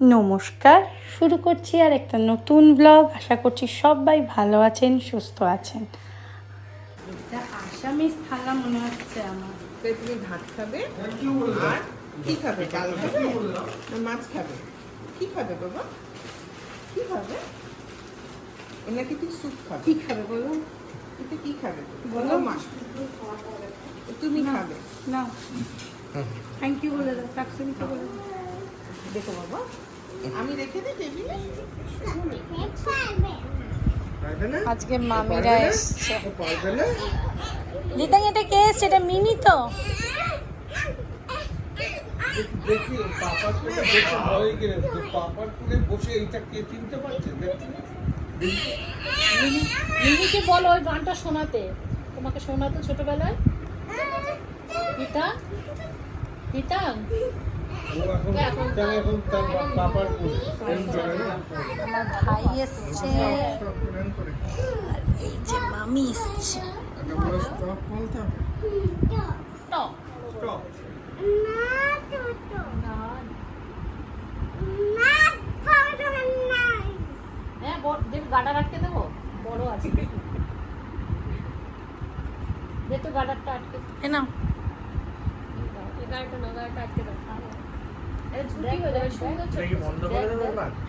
নমস্কার শুরু করছি আর একটা নতুন ব্লগ আশা করছি সবাই ভালো আছেন সুস্থ আছেন। এটা আসামিস থালা মনে হচ্ছে আমার। তুমি ভাত খাবে? আর কি খাবে? ডাল খাবে? না মাছ খাবে। কি খাবে বাবা? কি খাবে? এ নাকি স্যুপ খাবে? কি খাবে বলো? এটা কি খাবে? বলো। বলো মাছ? তুমি খাবে। না। থ্যাংক ইউ বলে দাও। টাকসুমিকে বলে দাও। দেখো বাবা আমি রেখে দিই টেবিলে? আজকে মামিরা এসছে। দিদাং এটা কে এসছে? এটা মিনি তো। দেখি পাপার কোলে বসে ভয় গেছে পাপার কোলে বসে এইটা কে চিনতে পারছে? বলো ওই গানটা শোনাতে। তোমাকে শোনাতো ছোটবেলায়? পিতা পিতা আমার ভাই এসছে। আর এই যে মামি এসছে হ্যাঁ দেব গাডার আটকে দেবো? বড় আছে। দে তো গাডারটা আটকে না গাড়িটা আটকে দাও এটা ঝুটি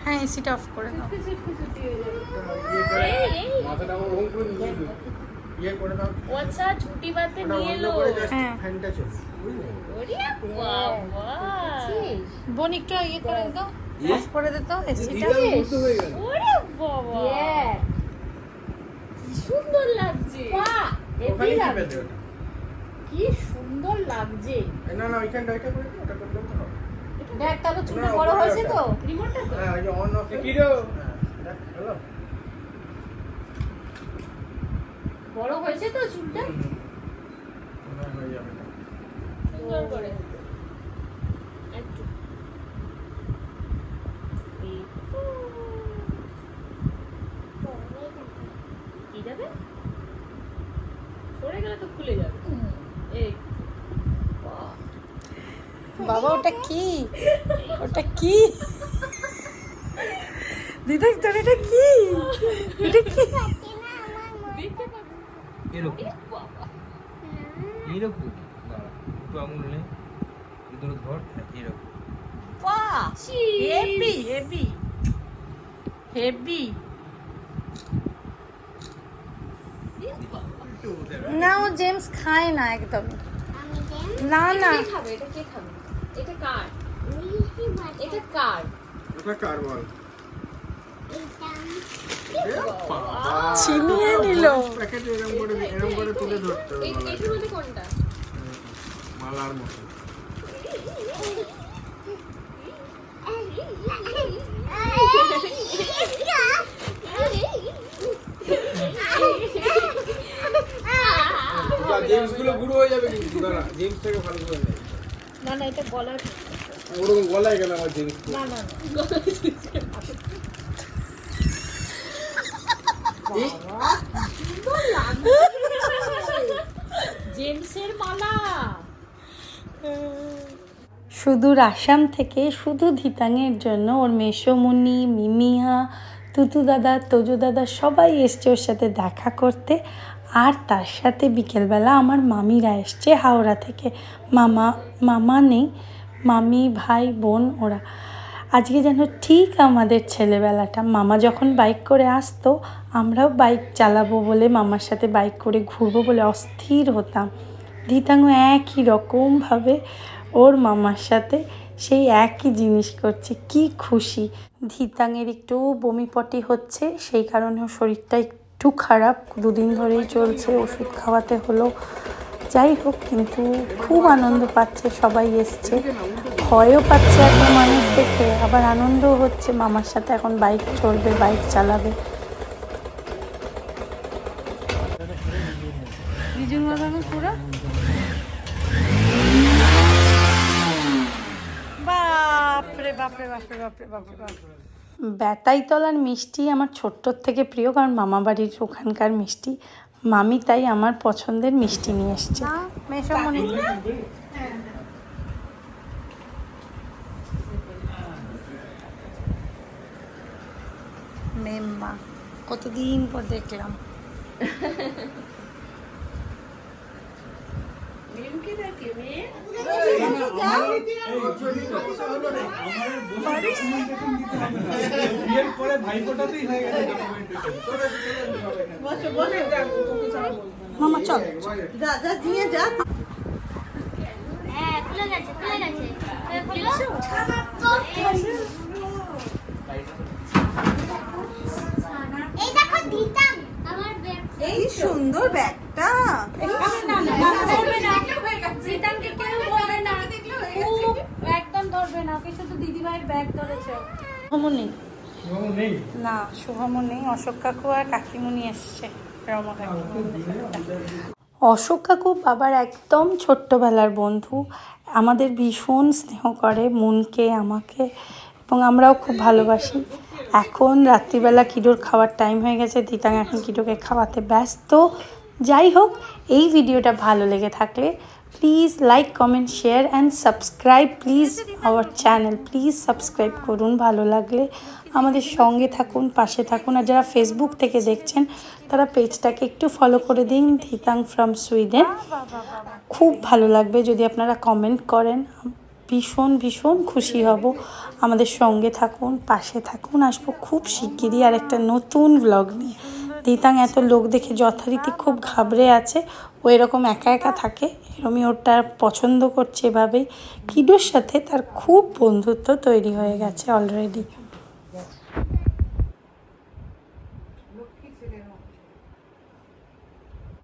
হয়ে এসিটা অফ করে দাও। আচ্ছা ছুটি বাতে নিয়ে এলো হ্যাঁ। বোন একটু ইয়ে করে দাও। অফ করে দে তো এসিটা ওরে বাবা কি সুন্দর লাগছে। কি লাগছে। না না ওইখানটা ওইটা করে ওটা করে তো দেখ তাহলে চুলটা বড় হয়েছে তো। রিমোটটা তো। হ্যাঁ ওই যে অন অফ কি রো? হ্যালো? বড় হয়েছে তো চুলটা? যাবে না সুন্দর করে। একটু। কি যাবে? সরে গেলে তো খুলে যাবে। এই। বাবা ওটা কি? ওটা কি? দিদা তোর এটা কি? এটা কি? এরকম। এরকম? দাঁড়া দুটো আঙুল নে। দুটো ধর এরকম। বাহ হেভি হেভি হেভি। না ও জেমস খায় না একদম। না না। খাবে? এটা কে খাবে? এটা কার? এটা কার? ওটা কার বল? ছিনিয়ে নিল। প্যাকেট এরকম করে এরকম করে তুলে ধরতে হবে এটার মধ্যে কোনটা? মালার মতো। জেমসগুলো গুঁড়ো হয়ে যাবে কিন্তু জেমস থেকে ভালো করে নেই না না এটা গলার ওরকম গলায় গেল আমার জেমস না না। জেমসের মালা। সুদূর আসাম থেকে শুধু ধিতাঙের জন্য ওর মেসমুনি মিমিয়া তুতু দাদা তজু দাদা সবাই এসছে ওর সাথে দেখা করতে। আর তার সাথে বিকেলবেলা আমার মামিরা এসছে হাওড়া থেকে। মামা মামা নেই, মামি, ভাই, বোন, ওরা। আজকে যেন ঠিক আমাদের ছেলেবেলাটা। মামা যখন বাইক করে আসতো, আমরাও বাইক চালাবো বলে, মামার সাথে বাইক করে ঘুরবো বলে অস্থির হতাম। ধিতাঙ্গ একই রকমভাবে ওর মামার সাথে, সেই একই জিনিস করছে, কি খুশি। ধিতাঙের একটু বমি পটি হচ্ছে, সেই কারণে ওর শরীরটা একটু খারাপ। দুদিন ধরেই চলছে, ওষুধ খাওয়াতে হলো। যাই হোক, কিন্তু খুব আনন্দ পাচ্ছে, সবাই এসছে। ভয়ও পাচ্ছে একটা মানুষ দেখে, আবার আনন্দও হচ্ছে। মামার সাথে এখন বাইক চলবে বাইক চালাবে। বাপরে বাপরে বাপরে বাপরে বাপরে বাপরে। বেতাইতলার মিষ্টি আমার ছোট্টর থেকে প্রিয়, কারণ মামা বাড়ির ওখানকার মিষ্টি। মামি তাই আমার পছন্দের মিষ্টি নিয়ে এসছে। কতদিন পর দেখলাম। মামা চল। যা যা দিয়ে যা। হ্যাঁ খুলে গেছে খুলে গেছে। এই দেখো দিতাম। আমার ব্যাগ। এই সুন্দর ব্যাগটা জিতানকে কেউ ধরবে না খুব একদম ধরবে না ওকে শুধু দিদিভাইয়ের ব্যাগ ধরেছে শুভমণি? ও নেই? না শুভমণি অশোক কাকু আর কাকিমণি এসছে রমা অশোক কাকু বাবার একদম ছোট্টবেলার বন্ধু। আমাদের ভীষণ স্নেহ করে মনকে আমাকে এবং আমরাও খুব ভালোবাসি। এখন রাত্রিবেলা কিডোর খাওয়ার টাইম হয়ে গেছে দিতাং এখন কিডোকে খাওয়াতে ব্যস্ত। যাই হোক এই ভিডিওটা ভালো লেগে থাকলে please like comment share and subscribe please our channel please subscribe করুন, ভালো লাগলে। আমাদের সঙ্গে থাকুন, পাশে থাকুন। আর যারা ফেসবুক থেকে দেখছেন, তারা পেজটাকে একটু ফলো করে দিন। ধিতাং ফ্রম সুইডেন খুব ভালো লাগবে যদি আপনারা কমেন্ট করেন। ভীষণ ভীষণ খুশি হব। আমাদের সঙ্গে থাকুন, পাশে থাকুন। আসব খুব শিগগিরই আর একটা নতুন ব্লগ নিয়ে। দিতাং এত লোক দেখে যথারীতি খুব ঘাবড়ে আছে। ও এরকম একা একা থাকে। এরমই ওরটা পছন্দ করছে এভাবেই। কিডোর সাথে তার খুব বন্ধুত্ব তৈরি হয়ে গেছে অলরেডি